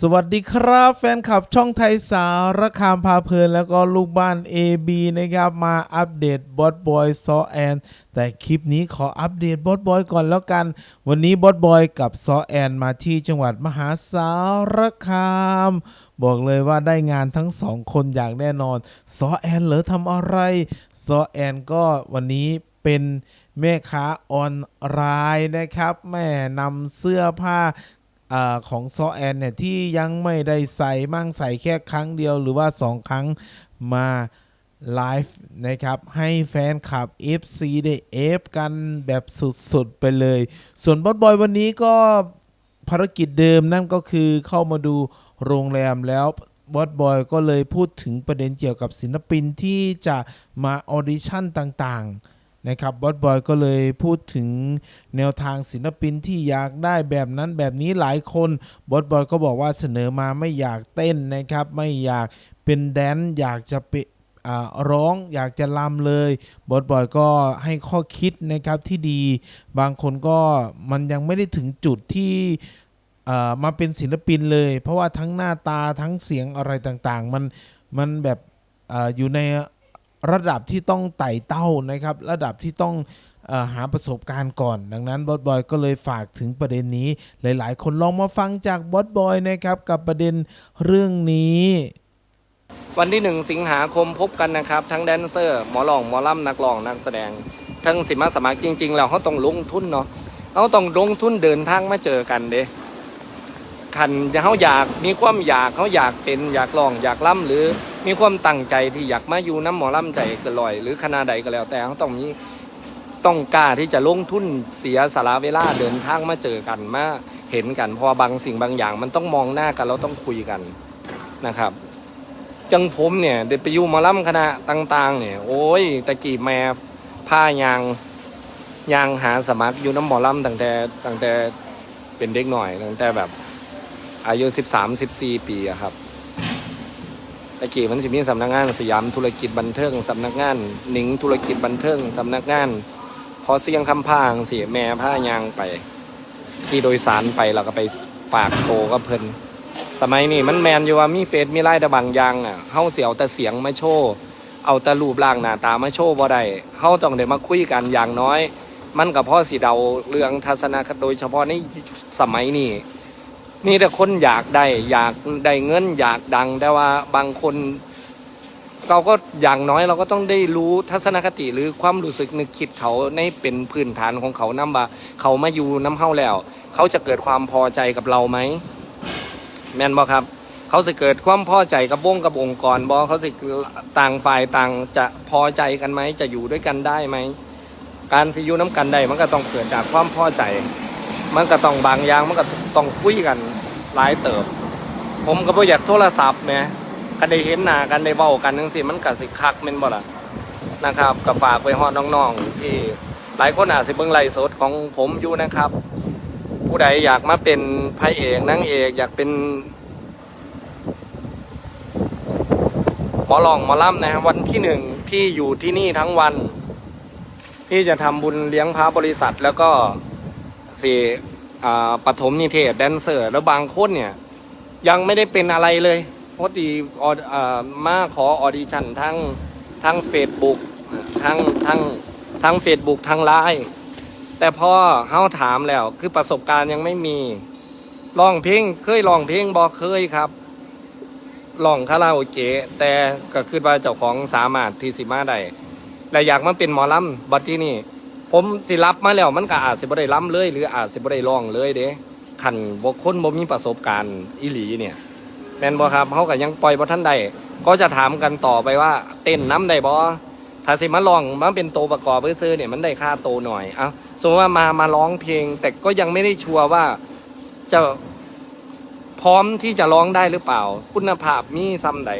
สวัสดีครับแฟนคลับช่องไทยสารคามพาเพลินแล้วก็ลูกบ้าน AB นะครับ มาอัปเดตบอสบอยซอแอนแต่คลิปนี้ขออัปเดตบอสบอยก่อนแล้วกัน วันนี้บอสบอยกับซอแอนมาที่จังหวัดมหาสารคาม บอกเลยว่าได้งานทั้งสองคนอย่างแน่นอนซอแอนเหรอทำอะไรซอแอนก็วันนี้เป็นแม่ค้าออนไลน์นะครับแม่นำเสื้อผ้า อของซอแอนเนี่ยที่ยังไม่ได้ใส่มั่งใส่แค่ครั้งเดียวหรือว่าสองครั้งมาไลฟ์นะครับ ให้แฟนคลับ FC ได้เอฟกันแบบสุด ๆ ไปเลย ส่วนบอสบอยวันนี้ก็ภารกิจเดิมนั่นก็คือเข้ามาดูโรงแรมแล้วบอสบอยก็เลยพูดถึงประเด็นเกี่ยวกับศิลปินที่จะมาออดิชั่นต่างๆ นะครับบอสบอยก็เลยพูดถึงแนวทางศิลปินที่อยากได้แบบนั้นแบบนี้หลายคนบอสบอยก็บอกว่าเสนอมาไม่อยากเต้นนะครับไม่อยากเป็นแดนซ์อยากจะไปร้องอยากจะลำเลยบอสบอยก็ให้ข้อคิดนะครับที่ดี บางคนก็มันยังไม่ได้ถึงจุดที่มาเป็นศิลปินเลย เพราะว่าทั้งหน้าตาทั้งเสียงอะไรต่างๆ มันมันแบบออยู่ใน ระดับที่ต้องไต่เต้านะครับ ระดับที่ต้องอหาประสบการณ์ก่อน ดังนั้นบอสบอยก็เลยฝากถึงประเด็นนี้ หลาย ๆ คนลองมาฟังจากบอสบอยนะครับกับประเด็นเรื่องนี้วันที่หนึ่งสิงหาคมพบกันนะครับ ทั้งแดนเซอร์ หมอร้องหมอล่ำนักร้องนักแสดง ทั้งสิมาสมัครจริง ๆ แล้วเขาต้องลงทุนเนาะเขาต้องลงทุนเดินทางมาเจอกันเด้คันเขาอยากมีความอยากเขาอยากเป็นอยากลองอยากล่ำหรือ มีความตั้งใจที่อยากมาอยู่น้ำหมอลำใจเกินลอย หรือคณะใดก็แล้วแต่เขาต้องมีต้องกล้าที่จะลงทุนเสียสาระเวลาเดินทางมาเจอกันมาเห็นกันเพราะบางสิ่งบางอย่าง มันต้องมองหน้ากันแล้วต้องคุยกันนะครับ จังผมเนี่ยเด็ไปอยู่หมาล่ำคณะต่าง ๆ เนี่ย โอ้ยตะกี้แม่ผ้ายางยางหาสมัครอยู่น้ำหมอลำตั้งแต่ตั้งแต่เป็นเด็กหน่อยตั้งแต่แบบอายุสิบสามสิบสี่ปีอะครับ ตะกี้มันสิมีสำนักงานสยามธุรกิจบันเทิงสำนักงานหนิงธุรกิจบันเทิงสำนักงาน พอเสียงคำพางเสียแม่ผ้ายางไป ที่โดยสารไปเราก็ไปฝากโตกับเพลินสมัยนี้มันแมนอยู่ว่ามีเฟซมีไลน์แต่บางอย่างอะเฮาเสียวแต่เสียงมาโชว์เอาแต่รูปร่างหน้าตามาโชว์บ่ได้เฮาต้องได้มาคุยกันอย่างน้อย มันกับพ่อสีเดาเรื่องทัศนคติโดยเฉพาะในสมัยนี้ มีแต่คนอยากได้อยากได้เงินอยากดัง แต่ว่าบางคน เราก็อย่างน้อยเราก็ต้องได้รู้ทัศนคติหรือความรู้สึกนึกคิดเขาในเป็นพื้นฐานของเขานำว่าเขามาอยู่น้ำเฮาแล้ว เขาจะเกิดความพอใจกับเราไหมแม่นบ่ครับเขาสิเกิดความพอใจกับวงกับองค์กรบ่เขาสิต่างฝ่ายต่างจะพอใจกันไหมจะอยู่ด้วยกันได้ไหมการสิอยู่น้ำกันได้มันก็ต้องเกิดจากความพอใจ มันก็ต้องบางอย่างมันก็ต้องคุยกันหลายเติบ ผมก็บ่อยากโทรศัพท์แหมกันได้เห็นหน้ากันได้เว้ากันจังซี่มันก็สิคักแม่นบ่ล่ะนะครับก็ฝากไว้ฮอดน้องๆที่หลายคนอาจสิเบิ่งไลฟ์สดของผมอยู่นะครับ ผู้ใดอยากมาเป็นพระเอกนางเอกอยากเป็นหมอลองหมอล่ำนะครับวันที่หนึ่งพี่อยู่ที่นี่ทั้งวัน พี่จะทำบุญเลี้ยงพระบริษัทแล้วก็ สี่ปฐมนิเทศแดนเซอร์ แล้วบางคนเนี่ย ยังไม่ได้เป็นอะไรเลยพอดีออมาขอออดิชั่นทั้งทั้งเฟซบุ๊กทั้งทั้งทั้งเฟซบุ๊กทั้งไลน์แต่พอเฮาถามแล้ว คือประสบการณ์ยังไม่มีร้องเพลงเคยร้องเพลงบอเคยครับลองคาราโอเกะแต่ก็คือว่าเจ้าของสามารถที่สิมาได้และอยากมาเป็นหมอลำบัดที่นี่ ผมสิรับมาแล้วมันก็อาจสิบ่ได้ล้ำเลย หรืออาจสิบ่ได้ร้องเลยเด้ขันบกคนบ่มีประสบการณ์อีหลีเนี่ยแม่นบ่ครับเขาก็ยังปล่อยบ่ทันได้ก็จะถามกันต่อไปว่า เต้นน้ำได้บ่ถ้าสิมาลองมาเป็นโตประกอบซื้อเนี่ยมันได้ค่าโตหน่อยเอาสมมติว่ามามาร้องเพลง แต่ก็ยังไม่ได้ชัวร์ว่าจะพร้อมที่จะร้องได้หรือเปล่า คุณภาพมีซ้ำไหน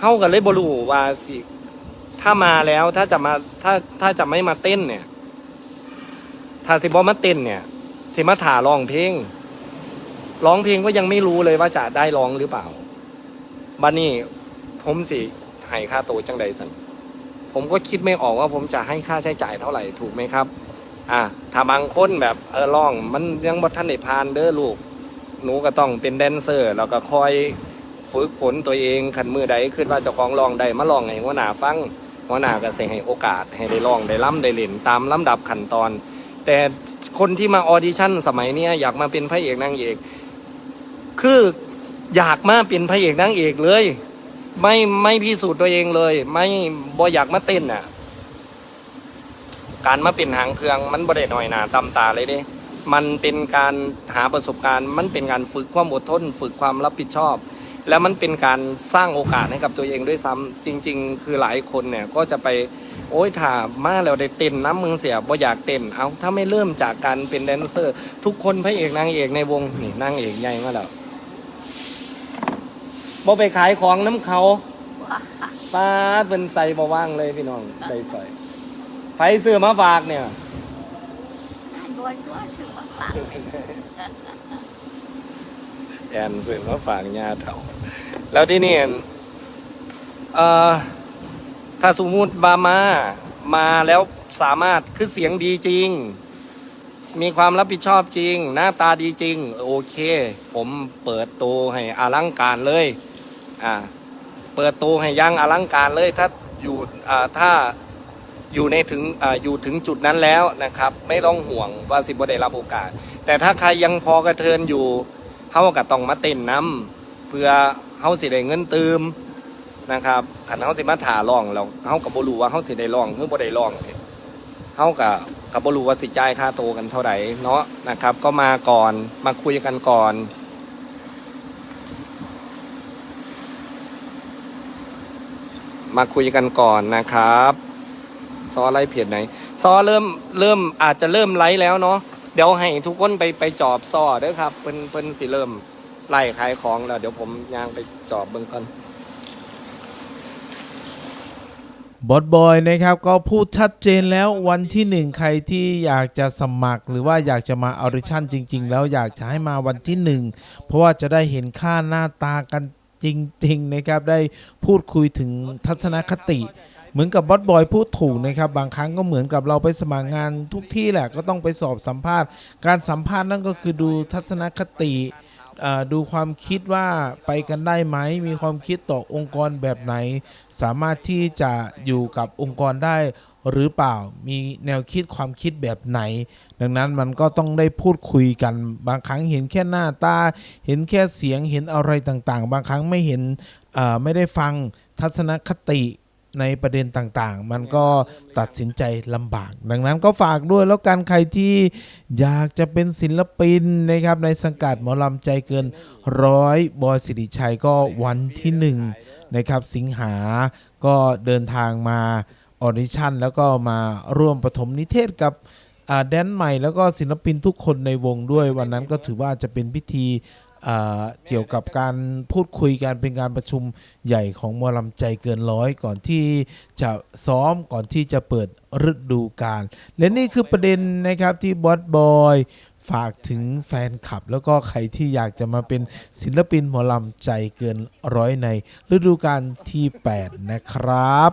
เฮากันเลยบรูว่าสิ ถ้ามาแล้วถ้าจะมาถ้าถ้าจะไม่มาเต้นเนี่ย ถ้าสิบอมาเต้นเนี่ย สิมาถ่าร้องเพลงร้องเพลงก็ยังไม่รู้เลยว่าจะได้ร้องหรือเปล่าบันนี้ผมสิให้ค่าตัวจังใดสันผมก็คิดไม่ออกว่าผมจะให้ค่าใช้จ่ายเท่าไหร่ถูกไหมครับ อะถ้าบางคนแบบเออร้อง มันยังบ่ทันได้ผ่านเด้อลูก หนูก็ต้องเป็นแดนเซอร์แล้วก็คอยฝึกฝนตัวเองขันมือใดขึ้นว่าเจ้าของร้องได้มาร้องให้หัวหนาฟัง หัวหน้าก็สิให้โอกาสให้ได้ร้องได้ล่ำได้เล่นตามลำดับขั้นตอน แต่คนที่มาออดิชั่นสมัยนี้อยากมาเป็นพระเอกนางเอก คืออยากมาเป็นพระเอกนางเอกเลย ไม่ไม่พิสูจน์ตัวเองเลย ไม่บ่อยากมาเต้นอะ การมาเป็นหางเครื่องมันบ่ได้น้อยหนาตำตาเลยเด้มันเป็นการหาประสบการณ์ มันเป็นการฝึกความอดทน ฝึกความรับผิดชอบ แล้วมันเป็นการสร้างโอกาสให้กับตัวเองด้วยซ้ำจริง ๆ คือหลายคนเนี่ยก็จะไปโอ้ยถามาแล้วได้เต้นน้ำมึงเสียบ่อยากเต้นเอาถ้าไม่เริ่มจากการเป็นแดนเซอร์ ทุกคนพระเอกนางเอกในวงนี่นางเอกใหญ่มาแล้วบ่ไปขายของน้ำเขาป้าเป็นใส่บ่ว่างเลยพี่น้องได้ใส่ไผซื้อมาฝากเนี่ย บนก็ถือว่าฝาก แอนซื้อมาฝากญาเถาแล้วที่นี่ถ้าสมมุติบามามาแล้วสามารถคือเสียงดีจริง มีความรับผิดชอบจริง หน้าตาดีจริง โอเค ผมเปิดตัวให้อลังการเลยอ่าเปิดตัวให้ยังอลังการเลย ถ้าอยู่อ่าถ้าอยู่ในถึงอ่าอยู่ถึงจุดนั้นแล้วนะครับ ไม่ต้องห่วงว่าสิบได้รับโอกาส แต่ถ้าใครยังพอกระเทินอยู่ เฮาก็ต้องมาเต้นน้ำเพื่อเฮาสิได้เงินเตืมนะครับขันเฮาสิมาถ่าร้องแล้วเฮาก็บ่รู้ว่าเฮาสิได้ร้องหรือบ่ได้ร้องเฮาก็ก็บ่รู้ว่าสิจ่ายค่าโตกันเท่าไหร่เนาะนะครับ ก็มาก่อนมาคุยกันก่อนมาคุยกันก่อนนะครับ ซอไลฟ์เพจไหน ซอเริ่มเริ่มอาจจะเริ่มไลฟ์แล้วเนาะ เดี๋ยวให้ทุกคนไปไปจอบซอเด้อครับเพิ่นเพิ่นสิเริ่มไล่ขายของแล้วเดี๋ยวผมย่างไปจอบเบิ่งก่อนบอสบอยนะครับก็พูดชัดเจนแล้ววันที่หนึ่งใครที่อยากจะสมัคร หรือว่าอยากจะมาออดิชั่นจริง ๆ แล้วอยากจะให้มาวันที่หนึ่งเพราะว่าจะได้เห็นค่าหน้าตากันจริง ๆ นะครับ ได้พูดคุยถึงทัศนคติ เหมือนกับบอสบอยพูดถูกนะครับ บางครั้งก็เหมือนกับเราไปสมัครงานทุกที่แหละก็ต้องไปสอบสัมภาษณ์ การสัมภาษณ์นั่นก็คือดูทัศนคติดูความคิดว่าไปกันได้ไหม มีความคิดต่อองค์กรแบบไหน สามารถที่จะอยู่กับองค์กรได้หรือเปล่า มีแนวคิดความคิดแบบไหน ดังนั้นมันก็ต้องได้พูดคุยกัน บางครั้งเห็นแค่หน้าตา เห็นแค่เสียง เห็นอะไรต่างๆ บางครั้งไม่เห็นไม่ได้ฟังทัศนคติ ในประเด็นต่างๆ มันก็ตัดสินใจลำบาก ดังนั้นก็ฝากด้วยแล้วกันใครที่อยากจะเป็นศิลปินนะครับในสังกัดหมอลำใจเกินร้อยบอยสิริชัยก็วันที่หนึ่งนะครับสิงหาก็เดินทางมาออดิชั่นแล้วก็มาร่วมปฐมนิเทศกับแดนใหม่แล้วก็ศิลปินทุกคนในวงด้วยวันนั้นก็ถือว่าจะเป็นพิธี เกี่ยวกับการพูดคุยกันเป็นการประชุมใหญ่ของมอลำใจเกินร้อยก่อนที่จะซ้อมก่อนที่จะเปิดฤดูกาลและนี่คือประเด็นนะครับที่บอสบอยฝากถึงแฟนคลับ แล้วก็ใครที่อยากจะมาเป็นศิลปินหมอลำใจเกินร้อยในฤดูกาลที่ 8 นะครับ